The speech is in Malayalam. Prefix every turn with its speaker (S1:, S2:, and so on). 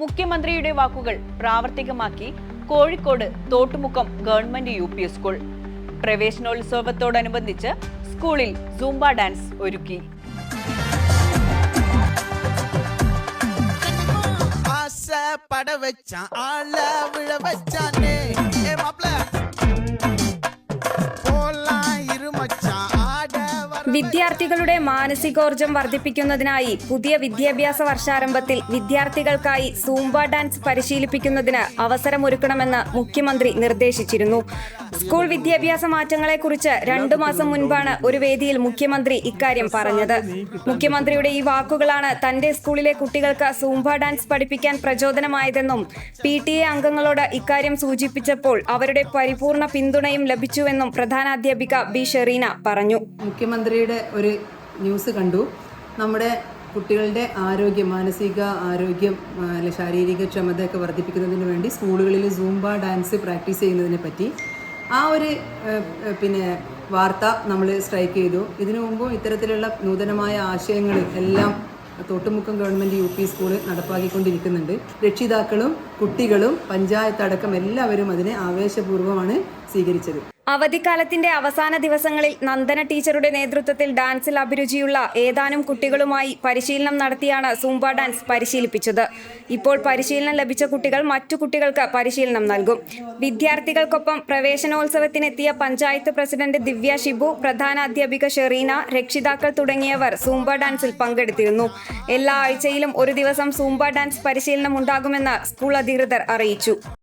S1: മുഖ്യമന്ത്രിയുടെ വാക്കുകൾ പ്രാവർത്തികമാക്കി Kozhikode Thottumukkam government U P school. പ്രവേശനോത്സവത്തോടനുബന്ധിച്ച് സ്കൂളിൽ സൂംബ ഡാൻസ് ഒരുക്കി.
S2: ആള
S3: വിദ്യാർത്ഥികളുടെ മാനസികോർജം വർദ്ധിപ്പിക്കുന്നതിനായി പുതിയ വിദ്യാഭ്യാസ വർഷാരംഭത്തിൽ വിദ്യാർത്ഥികൾക്കായി സൂംബ ഡാൻസ് പരിശീലിപ്പിക്കുന്നതിന് അവസരമൊരുക്കണമെന്ന് മുഖ്യമന്ത്രി നിർദ്ദേശിച്ചിരുന്നു. സ്കൂൾ വിദ്യാഭ്യാസ മാറ്റങ്ങളെക്കുറിച്ച് രണ്ടു മാസം മുൻപാണ് ഒരു വേദിയിൽ മുഖ്യമന്ത്രി ഇക്കാര്യം പറഞ്ഞത്. മുഖ്യമന്ത്രിയുടെ ഈ വാക്കുകളാണ് തന്റെ സ്കൂളിലെ കുട്ടികൾക്ക് സൂംബ ഡാൻസ് പഠിപ്പിക്കാൻ പ്രചോദനമായതെന്നും പി ടി എ അംഗങ്ങളോട് ഇക്കാര്യം സൂചിപ്പിച്ചപ്പോൾ അവരുടെ പരിപൂർണ പിന്തുണയും ലഭിച്ചുവെന്നും പ്രധാനാധ്യാപിക ബി ഷെറീന പറഞ്ഞു.
S4: മുഖ്യമന്ത്രിയുടെ ഒരു ന്യൂസ് കണ്ടു. നമ്മുടെ കുട്ടികളുടെ ആരോഗ്യം മാനസിക ആരോഗ്യം ശാരീരിക ക്ഷമതയൊക്കെ വർദ്ധിപ്പിക്കുന്നതിന് വേണ്ടി സ്കൂളുകളിൽ സൂംബ ഡാൻസ് പ്രാക്ടീസ് ചെയ്യുന്നതിനെ പറ്റി ആ ഒരു പിന്നെ വാർത്ത നമ്മൾ സ്ട്രൈക്ക് ചെയ്തു. ഇതിനു മുമ്പും ഇത്തരത്തിലുള്ള നൂതനമായ ആശയങ്ങൾ എല്ലാം Thottumukkam government U P school നടപ്പാക്കിക്കൊണ്ടിരിക്കുന്നുണ്ട്. രക്ഷിതാക്കളും കുട്ടികളും പഞ്ചായത്ത് അടക്കം എല്ലാവരും അതിനെ ആവേശപൂർവമാണ് സ്വീകരിച്ചത്.
S3: അവധിക്കാലത്തിന്റെ അവസാന ദിവസങ്ങളിൽ നന്ദന ടീച്ചറുടെ നേതൃത്വത്തിൽ ഡാൻസിൽ അഭിരുചിയുള്ള ഏതാനും കുട്ടികളുമായി പരിശീലനം നടത്തിയാണ് സൂംബ ഡാൻസ് പരിശീലിപ്പിച്ചത്. ഇപ്പോൾ പരിശീലനം ലഭിച്ച കുട്ടികൾ മറ്റു കുട്ടികൾക്ക് പരിശീലനം നൽകും. വിദ്യാർത്ഥികൾക്കൊപ്പം പ്രവേശനോത്സവത്തിനെത്തിയ പഞ്ചായത്ത് പ്രസിഡന്റ് ദിവ്യ ഷിബു പ്രധാന അധ്യാപിക ഷെറീന രക്ഷിതാക്കൾ തുടങ്ങിയവർ സൂംബ ഡാൻസിൽ പങ്കെടുത്തിരുന്നു. എല്ലാ ആഴ്ചയിലും ഒരു ദിവസം സൂംബ ഡാൻസ് പരിശീലനം ഉണ്ടാകുമെന്ന് സ്കൂൾ അധികൃതർ അറിയിച്ചു.